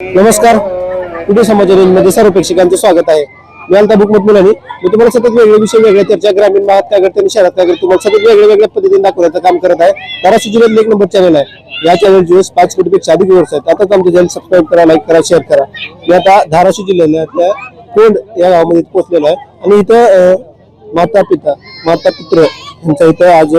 नमस्कार. कुठे समाचारमध्ये सर्व प्रेक्षकांचं स्वागत आहे. मी अलता बुकमत मुलानी मी तुम्हाला सतत वेगळे विषय वेगळ्या चर्चा ग्रामीण भागात काय घडते आणि शहरात काय घडते तुम्हाला सतत वेगळ्या वेगळ्या पद्धतीने दाखवण्याचं काम करत आहे. धाराशिव जिल्ह्यात एक नंबर चॅनल आहे. या चॅनल व्ह्यूज पाच कोटीपेक्षा अधिक व्ह्यूअर्स आहेत. आता आमच्या चॅनल सबस्क्राईब करा लाईक करा शेअर करा. मी आता धाराशिव जिल्ह्यातल्या कोंड या गावामध्ये पोहोचलेलो आहे. आणि इथं माता पिता माता पुत्र यांचा इथं आज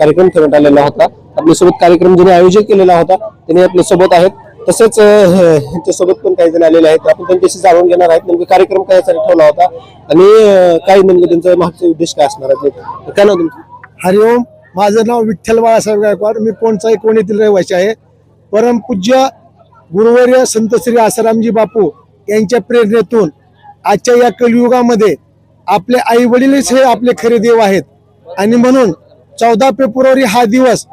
कार्यक्रम ठेवण्यात आलेला होता. आपल्यासोबत कार्यक्रम ज्यांनी आयोजित केलेला होता त्यांनी आपल्यासोबत आहेत. तसेच यांच्यासोबत पण काही जण आलेले आहेत. आपण त्यांच्याशी जाणून घेणार आहेत नेमकं कार्यक्रम कशासाठी ठेवला होता आणि काय नेमकं त्यांचा मागचा उद्देश काय असणार आहे काय नाव तुमचं? हरिओम. माझं नाव विठ्ठल बाळासाहेब गायकवाड. मी कोणचा कोण येथील रहिवासी आहे. परमपूज्य गुरुवर्य संत श्री आसारामजी बापू यांच्या प्रेरणेतून आजच्या या कलियुगामध्ये आपले आई वडीलच हे आपले खरे देव आहेत. आणि म्हणून चौदा फेब्रुवारी हा दिवस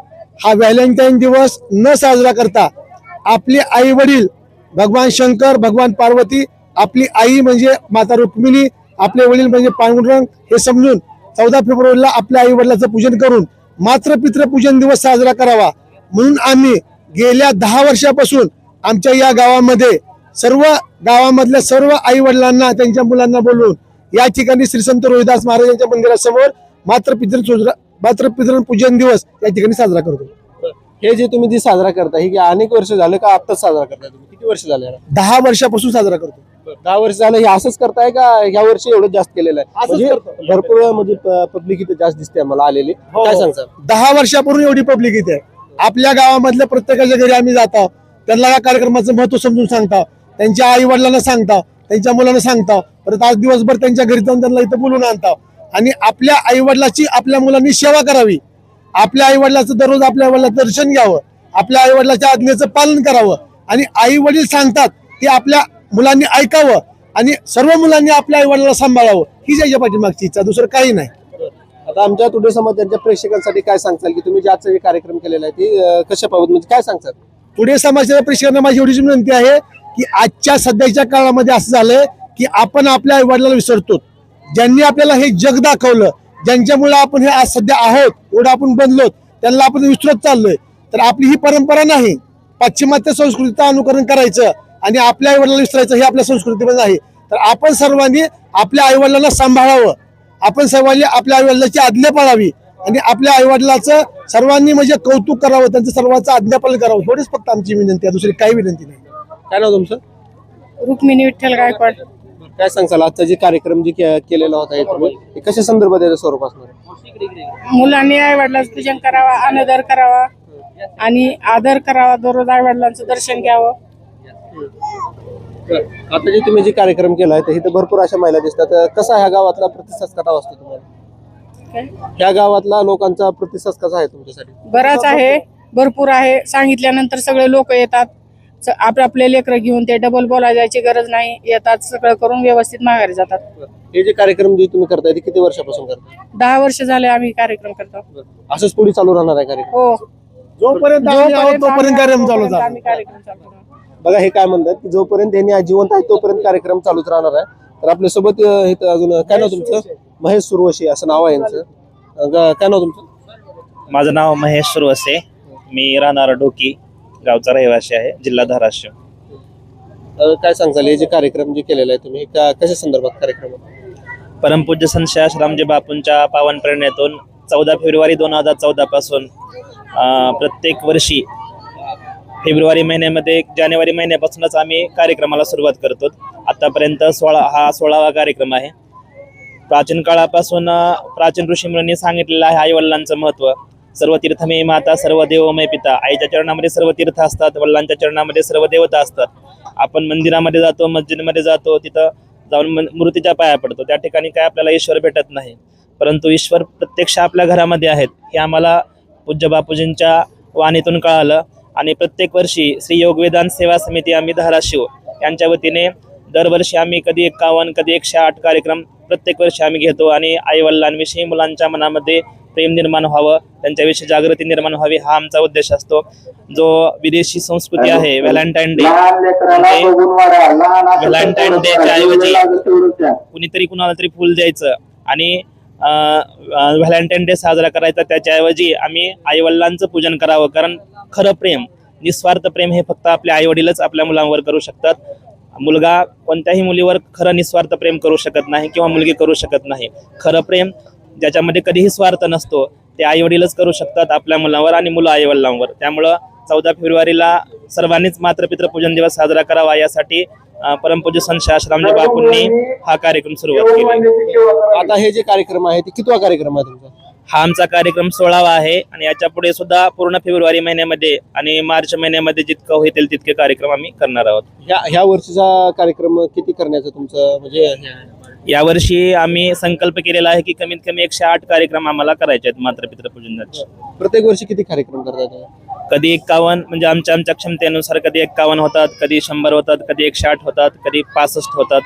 हा व्हॅलेंटाईन दिवस न साजरा करता आपले आई वडील भगवान शंकर भगवान पार्वती आपली आई म्हणजे माता रुक्मिणी आपले वडील म्हणजे पांडुरंग हे समजून चौदा फेब्रुवारीला आपल्या आई वडिलाचं पूजन करून मात्र पितृपूजन दिवस साजरा करावा. म्हणून आम्ही गेल्या दहा वर्षापासून आमच्या या गावामध्ये सर्व गावामधल्या सर्व आई वडिलांना त्यांच्या मुलांना बोलवून या ठिकाणी श्री संत रोहिदास महाराजांच्या मंदिरासमोर मात्र पितृ मात्र पितृ पूजन दिवस या ठिकाणी साजरा करतो. हे जे तुम्ही जे साजरा करता हे अनेक वर्ष झालं का आत्ताच साजरा करताय तुम्ही? किती वर्ष झाले याला? दहा वर्षापासून साजरा करतो. दहा वर्ष झालं हे असंच करताय का ह्या वर्षी एवढं जास्त केलेलं आहे? असंच म्हणजे करतो. भरपूर म्हणजे पब्लिक इथे जास्त दिसते मला आलेली. हो, काय हो. सांगता दहा वर्षापूर्वी एवढी पब्लिक इथे. आहे. आपल्या गावामधल्या प्रत्येकाच्या घरी आम्ही जातो. त्यांना या कार्यक्रमाचं महत्त्व समजून सांगता. त्यांच्या आई वडिलांना सांगता. त्यांच्या मुलांना सांगता. परत आज दिवसभर त्यांच्या घरी जाऊन त्यांना इथं बोलून आणता. आणि आपल्या आई वडिलाची आपल्या मुलांनी सेवा करावी. आपल्या आई वडिलाचं दररोज आपल्या वडिलाचं दर्शन घ्यावं. आपल्या आई वडिलाच्या आज्ञेचं पालन करावं. आणि आई वडील सांगतात ते आपल्या मुलांनी ऐकावं आणि सर्व मुलांनी आपल्या आई वडिलाला सांभाळावं. ही त्याच्या पाठीमागची इच्छा दुसरं काही नाही. आता आमच्या टुडे समाजाच्या प्रेक्षकांसाठी काय सांगताल की तुम्ही जे आजचा जे कार्यक्रम केलेला आहे ते कशा बाबत म्हणजे काय सांगतात पुढे समाजाच्या प्रेक्षकांना माझी एवढीच विनंती आहे की आजच्या सध्याच्या काळामध्ये असं झालंय की आपण आपल्या आई वडिलांना विसरतो ज्यांनी आपल्याला हे जग दाखवलं ज्यांच्यामुळे आपण हे आज सध्या आहोत एवढं आपण बनलो त्यांना आपण विसरत चाललोय. तर आपली ही परंपरा नाही. पाश्चिमात्य संस्कृतीचं अनुकरण करायचं आणि आपल्या आई वडिलांना विसरायचं हे आपल्या संस्कृतीमध्ये आहे. तर आपण सर्वांनी आपल्या आई वडिलांना सांभाळावं. आपण सर्वांनी आपल्या आई वडिलांची आज्ञा पाळावी आणि आपल्या आई वडिलाचं सर्वांनी म्हणजे कौतुक करावं त्यांचं सर्वांचं आज्ञापालन करावं. एवढीच फक्त आमची विनंती आहे. दुसरी काही विनंती नाही. काय नाव तुमचं? रुक्मिणी विठ्ठल गायकवाड. काय सांगताल? आजचा जे कार्यक्रम जे के- केलेला होता हे तुम्ही हे कशा संदर्भात याचं स्वरूप असणार? आहे? मुलांनी आई वडिलांचं पूजन करावा अनादर करावा आणि आदर करावा दररोज आई वडिलांचं दर्शन घ्यावं. आता जे तुम्ही जे कार्यक्रम केलाय तर इथं भरपूर अशा महिला दिसतात. अं, कसा ह्या गावातला प्रतिसाद कसा असतो तुम्हाला? काय? ह्या गावातला लोकांचा प्रतिसाद कसा आहे तुमच्यासाठी? बराच आहे भरपूर आहे. सांगितल्यानंतर सगळे लोक येतात. आपले आपले लेकरं घेऊन ते डबल बोलायला जायची गरज नाही. येतात सगळं करून व्यवस्थित माघारी जातात. हे जे कार्यक्रम जे तुम्ही करताय ते किती वर्षापासून करताय? दहा वर्ष झाले आम्ही कार्यक्रम करतो. असंच पुढे चालू राहणार आहे कार्यक्रम? हो. जोपर्यंत आम्ही आहोत, जोपर्यंत तोपर्यंत कार्यक्रम चालू तोपर्यंत आम्ही झाला कार्यक्रम चालू. बघा हे काय म्हणतात की जोपर्यंत त्यांनी आज जिवंत आहे तोपर्यंत कार्यक्रम चालूच राहणार आहे. तर आपल्यासोबत अं, इथं अजून काय नाव तुमचं? महेश सुरवशी असं नाव आहे यांचं. अं, ग- काय नाव तुमचं? माझं नाव महेश सुरवसे. मी राहणार डोकी. गावचा रहिवासी आहे जिल्हा धाराशिव. अं, काय सांगताल हे जे कार्यक्रम जे केलेला आहे तुम्ही का कशा संदर्भात कार्यक्रम परमपूज्य संत श्रामजी बापूंच्या पावन प्रेरणेतून चौदा फेब्रुवारी दोन हजार चौदा पासून अं, प्रत्येक वर्षी फेब्रुवारी महिन्यामध्ये जानेवारी महिन्यापासूनच आम्ही कार्यक्रमाला सुरुवात करतो. आतापर्यंत सोळा हा सोळावा कार्यक्रम आहे. प्राचीन काळापासून अं, प्राचीन ऋषीमुनींनी सांगितलेलं आहे आई वडिलांचं महत्त्व. सर्व तीर्थमे माता सर्व देवमय पिता आईच्या चरणामध्ये सर्व तीर्थ असतात वडिलांच्या चरणामध्ये सर्व देवता असतात. आपण मंदिरामध्ये जातो मस्जिदमध्ये जातो तिथं जाऊन मन- मूर्तीच्या पाया पडतो. त्या ठिकाणी काय आपल्याला ईश्वर भेटत नाही. परंतु ईश्वर प्रत्यक्ष आपल्या घरामध्ये आहेत हे आम्हाला पूज्य बापूजींच्या वाणीतून कळालं. आणि प्रत्येक वर्षी श्री योग सेवा समिती आम्ही धाराशिव यांच्या वतीने दरवर्षी आम्ही कधी एकावन्न कधी एकशे आठ कार्यक्रम प्रत्येक वर्षी आम्ही घेतो. आणि आईवडिलांविषयी मुलांच्या मनामध्ये प्रेम निर्माण व्हावं त्यांच्याविषयी जागृती निर्माण व्हावी हा आमचा उद्देश असतो. जो विदेशी संस्कृती आहे व्हॅलेंटाईन डे व्हॅलेंटाईन डेच्या ऐवजी कुणीतरी कुणाला तरी फुल द्यायचं आणि व्हॅलेंटाईन डे साजरा करायचा त्याच्याऐवजी आम्ही आईवडिलांचं पूजन करावं. कारण खरं प्रेम निस्वार्थ प्रेम हे फक्त आपले आई वडीलच आपल्या मुलांवर करू शकतात. मुलगा कोणत्याही मुलीवर खरं निस्वार्थ प्रेम करू शकत नाही किंवा मुलगी करू शकत नाही. खरं प्रेम ज्याच्यामध्ये कधीही स्वार्थ नसतो ते आई वडीलच करू शकतात आपल्या मुलांवर आणि मुलं आई वडिलांवर त्यामुळं चौदा फेब्रुवारीला सर्वांनीच मातृपितृ पूजन दिवस साजरा करावा यासाठी अं, परमपूज्य संत शास्त्रामजी बापूंनी हा कार्यक्रम सुरुवात केली. आता हे जे कार्यक्रम आहे ते कितवा कार्यक्रम आहे तुमचा? हा आमचा कार्यक्रम सोळावा आहे आणि याच्यापुढे सुद्धा पूर्ण फेब्रुवारी महिन्यामध्ये आणि मार्च महिन्यामध्ये जितकं होईल तितके कार्यक्रम आम्ही करणार आहोत. ह्या ह्या वर्षीचा कार्यक्रम किती करण्याचं तुमचं म्हणजे? यावर्षी आम्ही संकल्प केलेला आहे की कमीत कमी एकशे आठ कार्यक्रम आम्हाला करायचे आहेत मातृपितृ पूजनाचे. प्रत्येक वर्षी किती कार्यक्रम करतात? कधी एक्कावन्न म्हणजे आमच्या आमच्या क्षमतेनुसार कधी एक्कावन्न होतात कधी शंभर होतात कधी एकशे आठ होतात कधी पासष्ट होतात.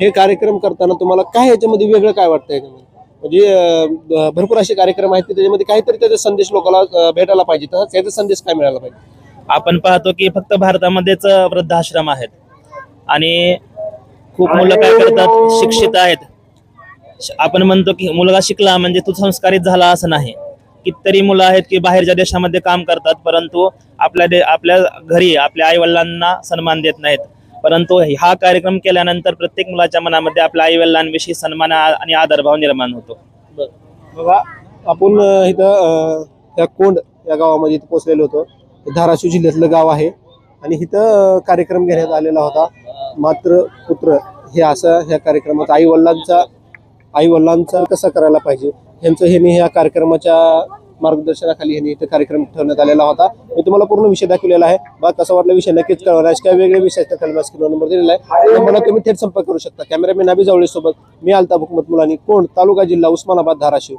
हे कार्यक्रम करताना तुम्हाला काय याच्यामध्ये वेगळं काय वाटतं याच्यामध्ये म्हणजे अं, भरपूर असे कार्यक्रम आहेत की त्याच्यामध्ये काहीतरी त्याचा संदेश लोकांना अं, भेटायला पाहिजे तर त्याचा संदेश काय मिळाला पाहिजे आपण पाहतो की फक्त भारतामध्येच वृद्धाश्रम आहेत. आणि खूप मुलं काय करतात? शिक्षित आहेत. आपण म्हणतो की मुलगा शिकला म्हणजे तो संस्कारित झाला असं नाही. कितीतरी मुलं आहेत की बाहेरच्या देशामध्ये काम करतात परंतु आपल्या दे आपल्या घरी आपल्या आई वडिलांना सन्मान देत नाहीत. परंतु हा कार्यक्रम केल्यानंतर प्रत्येक मुलाच्या मनामध्ये आपल्या आई वडिलांविषयी सन्मान आणि आदरभाव निर्माण होतो. बघा आपण इथं त्या कोंड या गावामध्ये इथं पोहोचलेलो होतो. हे धाराशिव जिल्ह्यातलं गाव आहे. आणि इथं कार्यक्रम घेण्यात आलेला होता मात्र पुत्र. हे असं ह्या कार्यक्रमात आई वडिलांचा आई वडिलांचा कसं करायला पाहिजे? ह्यांचं ह्यांनी ह्या कार्यक्रमाच्या मार्गदर्शनाखाली ह्यांनी इथं कार्यक्रम ठेवण्यात आलेला होता. मी तुम्हाला पूर्ण विषय दाखवलेला आहे. बा कसा वाटला विषय नक्कीच कळवा अशा वेगळे विषय आहेत. नंबर दिलेला आहे. तर मला तुम्ही थेट संपर्क करू शकता. कॅमेरामॅन अभि जावळे सोबत मी अल्ताफ हुकमत मुलानी कोण? तालुका जिल्हा उस्मानाबाद धाराशिव.